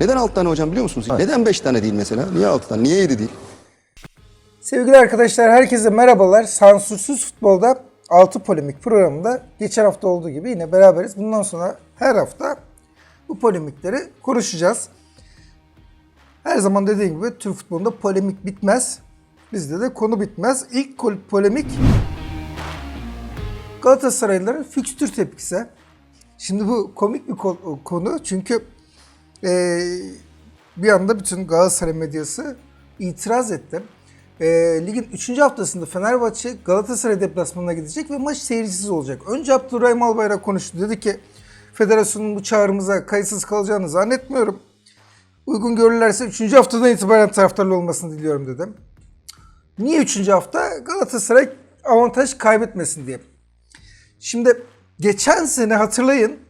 Neden 6 tane hocam biliyor musunuz? Neden 5 tane değil mesela? Niye 6 tane? Niye 7 değil? Sevgili arkadaşlar herkese merhabalar. Sansürsüz Futbolda 6 polemik programında geçen hafta olduğu gibi yine beraberiz. Bundan sonra her hafta bu polemikleri konuşacağız. Her zaman dediğim gibi Türk futbolunda polemik bitmez. Bizde de konu bitmez. İlk polemik Galatasaraylıların fikstür tepkisi. Şimdi bu komik bir ko- konu çünkü eee, bir anda bütün Galatasaray medyası itiraz etti. Eee, ligin 3. haftasında Fenerbahçe Galatasaray deplasmanına gidecek ve maç seyircisiz olacak. Önce Abdurrahim Albayrak konuştu. Dedi ki federasyonun bu çağrımıza kayıtsız kalacağını zannetmiyorum. Uygun görürlerse 3. haftadan itibaren taraftarlı olmasını diliyorum dedim. Niye 3. hafta? Galatasaray avantaj kaybetmesin diye. Şimdi geçen sene hatırlayın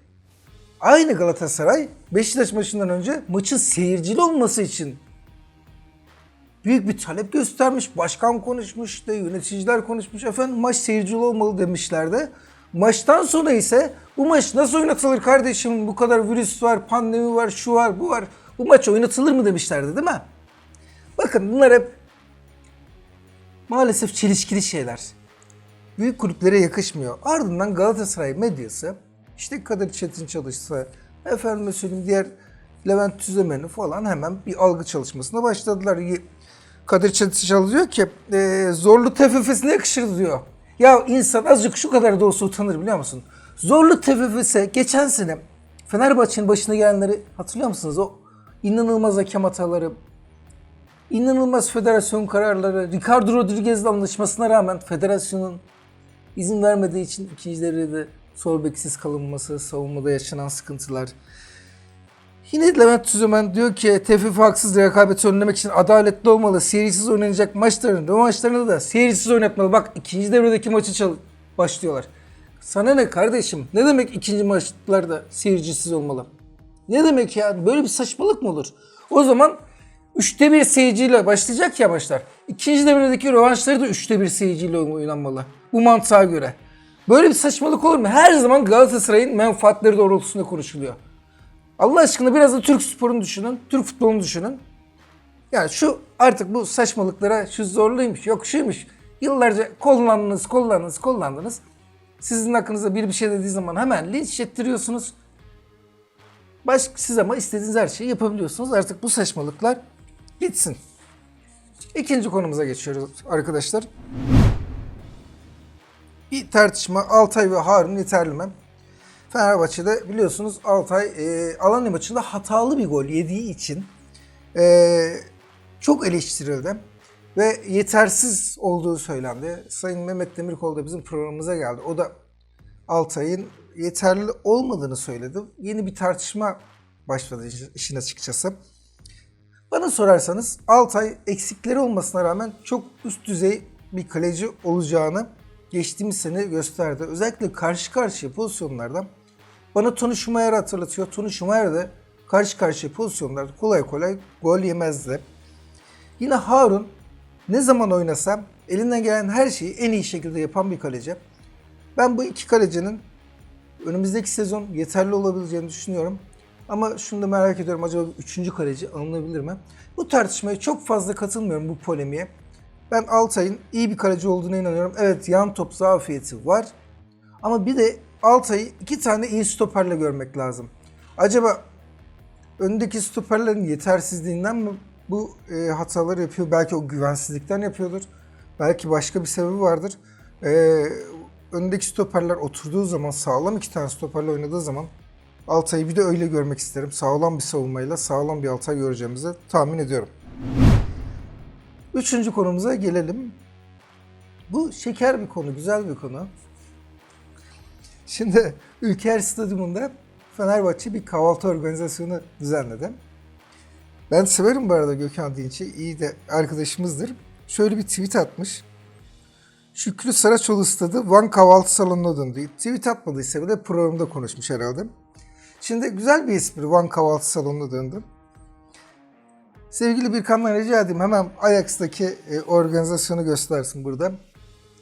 aynı Galatasaray Beşiktaş maçından önce maçın seyircili olması için büyük bir talep göstermiş. Başkan konuşmuş, işte yöneticiler konuşmuş. Efendim maç seyircili olmalı demişlerdi. Maçtan sonra ise bu maç nasıl oynatılır kardeşim? Bu kadar virüs var, pandemi var, şu var, bu var. Bu maç oynatılır mı demişlerdi değil mi? Bakın bunlar hep maalesef çelişkili şeyler. Büyük kulüplere yakışmıyor. Ardından Galatasaray medyası işte Kadir Çetin çalışsa, efendim söyleyeyim diğer Levent Tüzemen'i falan hemen bir algı çalışmasına başladılar. Kadir Çetin çalışıyor ki e, zorlu TFF'sine yakışır diyor. Ya insan azıcık şu kadar da olsa utanır biliyor musun? Zorlu TFF'se geçen sene Fenerbahçe'nin başına gelenleri hatırlıyor musunuz? O inanılmaz hakem hataları, inanılmaz federasyon kararları, Ricardo Rodriguez'le anlaşmasına rağmen federasyonun izin vermediği için ikinci devrede sol kalınması, savunmada yaşanan sıkıntılar. Yine Levent Tüzemen diyor ki TFF haksız rekabeti önlemek için adaletli olmalı. Seyircisiz oynanacak maçların, maçlarını da seyircisiz oynatmalı. Bak ikinci devredeki maçı çal başlıyorlar. Sana ne kardeşim? Ne demek ikinci maçlarda seyircisiz olmalı? Ne demek ya? Böyle bir saçmalık mı olur? O zaman üçte bir seyirciyle başlayacak ya maçlar. İkinci devredeki rövanşları da üçte bir seyirciyle oynanmalı. Bu mantığa göre. Böyle bir saçmalık olur mu? Her zaman Galatasaray'ın menfaatleri doğrultusunda konuşuluyor. Allah aşkına biraz da Türk sporunu düşünün, Türk futbolunu düşünün. Yani şu artık bu saçmalıklara şu zorluymuş, yok şuymuş. Yıllarca kullandınız, kullandınız, kullandınız. Sizin hakkınızda biri bir şey dediği zaman hemen linç ettiriyorsunuz. Baş, siz ama istediğiniz her şeyi yapabiliyorsunuz. Artık bu saçmalıklar bitsin. İkinci konumuza geçiyoruz arkadaşlar. Tartışma Altay ve Harun yeterli mi? Fenerbahçe'de biliyorsunuz Altay e, Alanya maçında hatalı bir gol yediği için e, çok eleştirildi ve yetersiz olduğu söylendi. Sayın Mehmet Demirkol da bizim programımıza geldi. O da Altay'ın yeterli olmadığını söyledi. Yeni bir tartışma başladı işin açıkçası. Bana sorarsanız Altay eksikleri olmasına rağmen çok üst düzey bir kaleci olacağını geçtiğimiz sene gösterdi. Özellikle karşı karşıya pozisyonlarda bana Tony Schumacher'ı hatırlatıyor. Tony Schumacher de karşı karşıya pozisyonlarda kolay kolay gol yemezdi. Yine Harun ne zaman oynasa elinden gelen her şeyi en iyi şekilde yapan bir kaleci. Ben bu iki kalecinin önümüzdeki sezon yeterli olabileceğini düşünüyorum. Ama şunu da merak ediyorum acaba üçüncü kaleci alınabilir mi? Bu tartışmaya çok fazla katılmıyorum bu polemiğe. Ben Altay'ın iyi bir kaleci olduğuna inanıyorum. Evet yan top zafiyeti var. Ama bir de Altay'ı iki tane iyi stoperle görmek lazım. Acaba öndeki stoperlerin yetersizliğinden mi bu e, hataları yapıyor? Belki o güvensizlikten yapıyordur. Belki başka bir sebebi vardır. E, öndeki stoperler oturduğu zaman, sağlam iki tane stoperle oynadığı zaman Altay'ı bir de öyle görmek isterim. Sağlam bir savunmayla sağlam bir Altay göreceğimizi tahmin ediyorum. Üçüncü konumuza gelelim. Bu şeker bir konu, güzel bir konu. Şimdi Ülker Stadyumunda Fenerbahçe bir kahvaltı organizasyonu düzenledi. Ben severim bu arada Gökhan Dinç'i. İyi de arkadaşımızdır. Şöyle bir tweet atmış. Şükrü Saraçoğlu stadı Van kahvaltı salonuna döndü. Tweet atmadıysa bile programda konuşmuş herhalde. Şimdi güzel bir espri Van kahvaltı salonuna döndü. Sevgili Birkan'dan rica edeyim hemen Ajax'taki e, organizasyonu göstersin burada.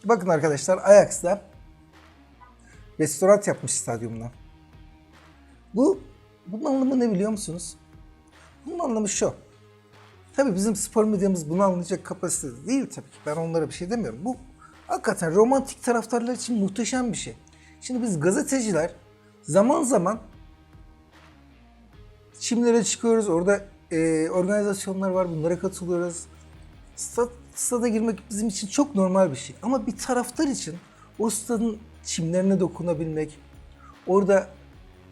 Bakın arkadaşlar Ajax'ta restoran yapmış stadyumuna. Bu, bunun anlamı ne biliyor musunuz? Bunun anlamı şu. Tabii bizim spor medyamız bunu anlayacak kapasitede değil tabii ki. Ben onlara bir şey demiyorum. Bu hakikaten romantik taraftarlar için muhteşem bir şey. Şimdi biz gazeteciler zaman zaman çimlere çıkıyoruz. Orada e, organizasyonlar var. Bunlara katılıyoruz. Stat, stada girmek bizim için çok normal bir şey. Ama bir taraftar için o stadın çimlerine dokunabilmek, orada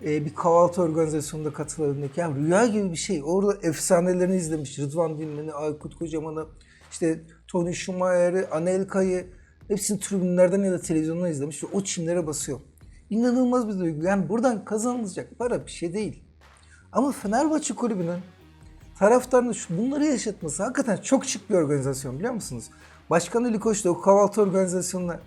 e, bir kahvaltı organizasyonunda katılabilmek, yani rüya gibi bir şey. Orada efsanelerini izlemiş. Rıdvan Dilmen'i, Aykut Kocaman'ı, işte Tony Schumacher'i, Anelka'yı hepsini tribünlerden ya da televizyondan izlemiş ve o çimlere basıyor. İnanılmaz bir duygu. Yani buradan kazanılacak para bir şey değil. Ama Fenerbahçe kulübünün taraftarını bunları yaşatması hakikaten çok şık bir organizasyon biliyor musunuz? Başkan Ali Koç da o kahvaltı organizasyonuna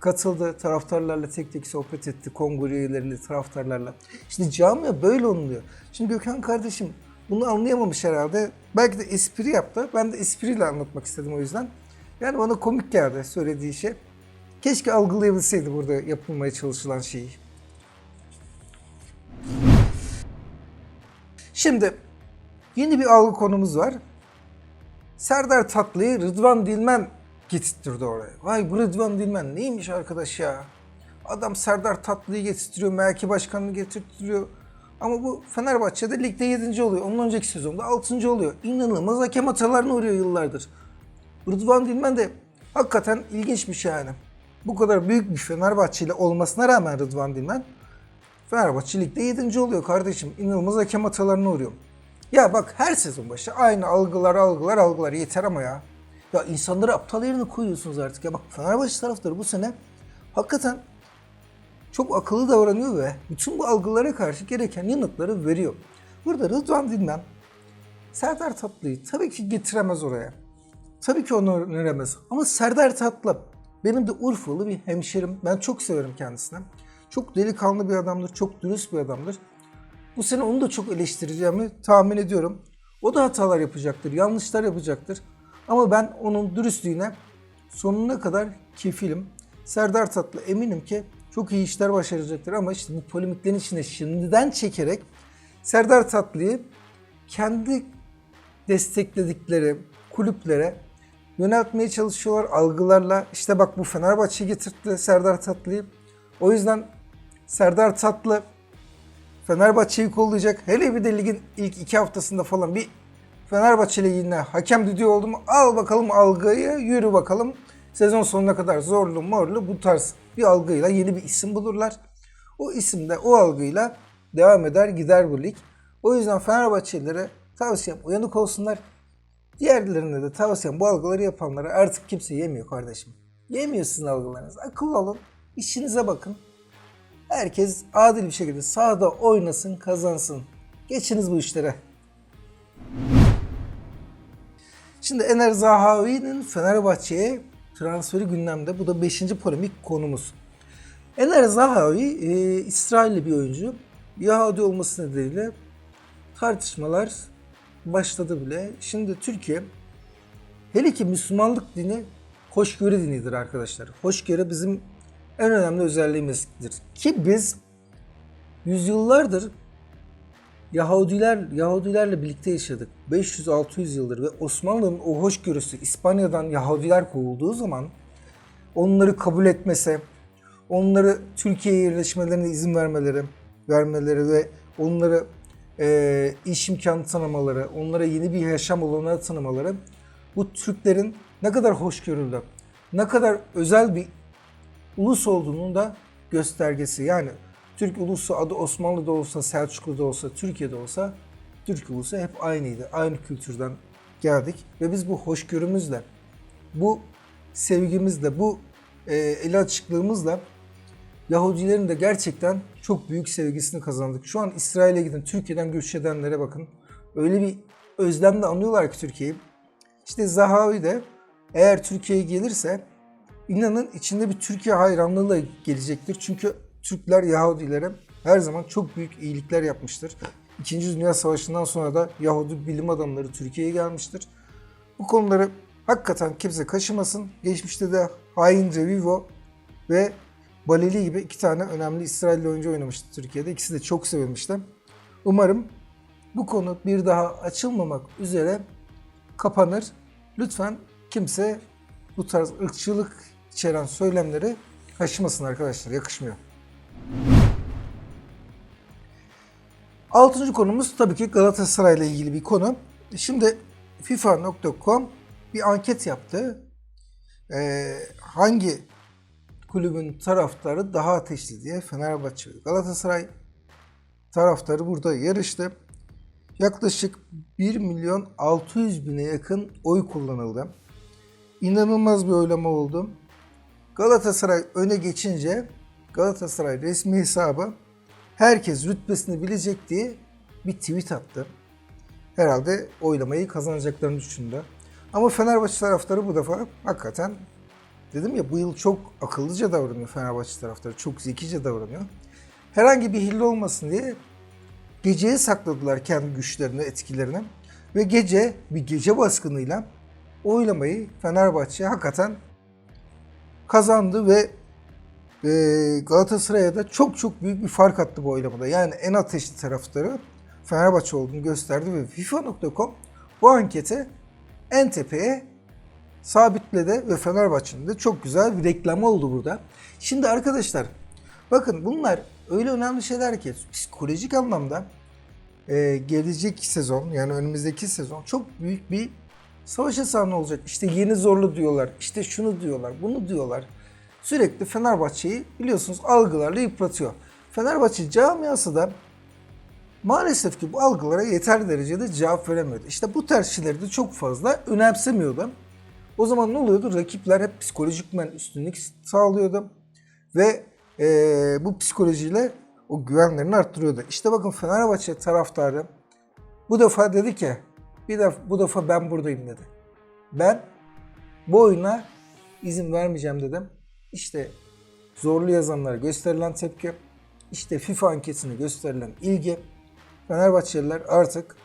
katıldı. Taraftarlarla tek tek sohbet etti. Kongre üyeleriyle, taraftarlarla. İşte camia böyle oluyor. Şimdi Gökhan kardeşim bunu anlayamamış herhalde. Belki de espri yaptı. Ben de espriyle anlatmak istedim o yüzden. Yani bana komik geldi söylediği şey. Keşke algılayabilseydi burada yapılmaya çalışılan şeyi. Şimdi yeni bir algı konumuz var. Serdar Tatlı'yı Rıdvan Dilmen getirtirdi oraya. Vay bu Rıdvan Dilmen neymiş arkadaş ya? Adam Serdar Tatlı'yı getirtiyor, Merki Başkanı'nı getirtiyor. Ama bu Fenerbahçe'de ligde 7. oluyor. Onun önceki sezonda 6. oluyor. İnanılmaz hakem hatalarına uğruyor yıllardır. Rıdvan Dilmen de hakikaten ilginçmiş yani. Bu kadar büyük bir Fenerbahçeli olmasına rağmen Rıdvan Dilmen Fenerbahçe Lig'de 7. oluyor kardeşim. İnanılmaz hakem hatalarına uğruyor. Ya bak her sezon başı aynı algılar algılar algılar yeter ama ya. Ya insanları aptal yerine koyuyorsunuz artık ya. Bak Fenerbahçe taraftarı bu sene hakikaten çok akıllı davranıyor ve bütün bu algılara karşı gereken yanıtları veriyor. Burada Rıdvan Dilmen Serdar Tatlı'yı tabii ki getiremez oraya. Tabii ki onu öneremez. Ama Serdar Tatlı benim de Urfalı bir hemşerim. Ben çok severim kendisini. Çok delikanlı bir adamdır, çok dürüst bir adamdır. Bu sene onu da çok eleştireceğimi tahmin ediyorum. O da hatalar yapacaktır, yanlışlar yapacaktır. Ama ben onun dürüstlüğüne sonuna kadar kefilim. Serdar Tatlı eminim ki çok iyi işler başaracaktır ama işte bu polemiklerin içine şimdiden çekerek Serdar Tatlı'yı kendi destekledikleri kulüplere yöneltmeye çalışıyorlar algılarla. İşte bak bu Fenerbahçe getirtti Serdar Tatlı'yı. O yüzden Serdar Tatlı Fenerbahçe'yi kollayacak. Hele bir de ligin ilk iki haftasında falan bir Fenerbahçe ligine hakem düdüğü oldu mu al bakalım algıyı yürü bakalım. Sezon sonuna kadar zorlu morlu bu tarz bir algıyla yeni bir isim bulurlar. O isimde o algıyla devam eder gider bu lig. O yüzden Fenerbahçelilere tavsiyem uyanık olsunlar. Diğerlerine de tavsiyem bu algıları yapanlara artık kimse yemiyor kardeşim. Yemiyor sizin algılarınız. Akıllı olun. işinize bakın. Herkes adil bir şekilde sahada oynasın, kazansın. Geçiniz bu işlere. Şimdi Ener Zahavi'nin Fenerbahçe'ye transferi gündemde. Bu da 5. polemik konumuz. Ener Zahavi e, İsrailli bir oyuncu. Yahudi olması nedeniyle tartışmalar başladı bile. Şimdi Türkiye hele ki Müslümanlık dini hoşgörü dinidir arkadaşlar. Hoşgörü bizim en önemli özelliğimizdir. Ki biz yüzyıllardır Yahudiler Yahudilerle birlikte yaşadık. 500-600 yıldır ve Osmanlı'nın o hoşgörüsü İspanya'dan Yahudiler kovulduğu zaman onları kabul etmesi, onları Türkiye'ye yerleşmelerine izin vermeleri, vermeleri ve onları e, iş imkanı tanımaları, onlara yeni bir yaşam olanağı tanımaları bu Türklerin ne kadar hoşgörülü, ne kadar özel bir ulus olduğunun da göstergesi. Yani Türk ulusu adı Osmanlı'da olsa, Selçuklu'da olsa, Türkiye'de olsa Türk ulusu hep aynıydı. Aynı kültürden geldik ve biz bu hoşgörümüzle, bu sevgimizle, bu e, el açıklığımızla Yahudilerin de gerçekten çok büyük sevgisini kazandık. Şu an İsrail'e giden, Türkiye'den göç edenlere bakın. Öyle bir özlemle anıyorlar ki Türkiye'yi. İşte Zahavi de eğer Türkiye'ye gelirse inanın içinde bir Türkiye hayranlığıyla gelecektir. Çünkü Türkler Yahudilere her zaman çok büyük iyilikler yapmıştır. İkinci Dünya Savaşı'ndan sonra da Yahudi bilim adamları Türkiye'ye gelmiştir. Bu konuları hakikaten kimse kaşımasın. Geçmişte de Hain Revivo ve Baleli gibi iki tane önemli İsrailli oyuncu oynamıştı Türkiye'de. İkisi de çok sevilmişti. Umarım bu konu bir daha açılmamak üzere kapanır. Lütfen kimse bu tarz ırkçılık içeren söylemleri taşımasın arkadaşlar. Yakışmıyor. Altıncı konumuz tabii ki Galatasaray ile ilgili bir konu. Şimdi FIFA.com bir anket yaptı. Ee, hangi kulübün taraftarı daha ateşli diye Fenerbahçe ve Galatasaray taraftarı burada yarıştı. Yaklaşık 1 milyon 600 bine yakın oy kullanıldı. İnanılmaz bir oylama oldu. Galatasaray öne geçince Galatasaray resmi hesabı herkes rütbesini bilecek diye bir tweet attı. Herhalde oylamayı kazanacaklarını düşündü. Ama Fenerbahçe taraftarı bu defa hakikaten dedim ya bu yıl çok akıllıca davranıyor Fenerbahçe taraftarı. Çok zekice davranıyor. Herhangi bir hille olmasın diye geceye sakladılar kendi güçlerini, etkilerini. Ve gece bir gece baskınıyla oylamayı Fenerbahçe hakikaten kazandı ve e, Galatasaray'a da çok çok büyük bir fark attı bu oylamada. Yani en ateşli taraftarı Fenerbahçe olduğunu gösterdi ve FIFA.com bu anketi en tepeye sabitledi ve Fenerbahçe'nin de çok güzel bir reklamı oldu burada. Şimdi arkadaşlar bakın bunlar öyle önemli şeyler ki psikolojik anlamda e, gelecek sezon yani önümüzdeki sezon çok büyük bir savaşa sahne olacak. İşte yeni zorlu diyorlar, işte şunu diyorlar, bunu diyorlar. Sürekli Fenerbahçe'yi biliyorsunuz algılarla yıpratıyor. Fenerbahçe camiası da maalesef ki bu algılara yeterli derecede cevap veremiyordu. İşte bu tarz de çok fazla önemsemiyordu. O zaman ne oluyordu? Rakipler hep psikolojikmen üstünlük sağlıyordu. Ve eee, bu psikolojiyle o güvenlerini arttırıyordu. İşte bakın Fenerbahçe taraftarı bu defa dedi ki bir defa, bu defa ben buradayım dedi. Ben bu oyuna izin vermeyeceğim dedim. İşte zorlu yazanlara gösterilen tepki, işte FIFA anketine gösterilen ilgi. Fenerbahçeliler artık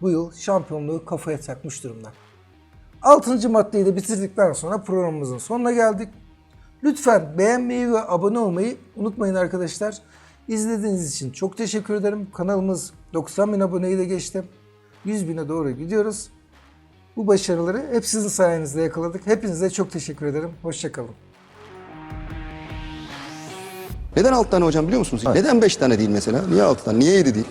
bu yıl şampiyonluğu kafaya takmış durumda. Altıncı maddeyi de bitirdikten sonra programımızın sonuna geldik. Lütfen beğenmeyi ve abone olmayı unutmayın arkadaşlar. İzlediğiniz için çok teşekkür ederim. Kanalımız 90 bin aboneyi de geçti. 100 bine doğru gidiyoruz. Bu başarıları hep sizin sayenizde yakaladık. Hepinize çok teşekkür ederim. Hoşçakalın. Neden 6 tane hocam biliyor musunuz? Neden 5 tane değil mesela? Niye 6 tane? Niye 7 değil?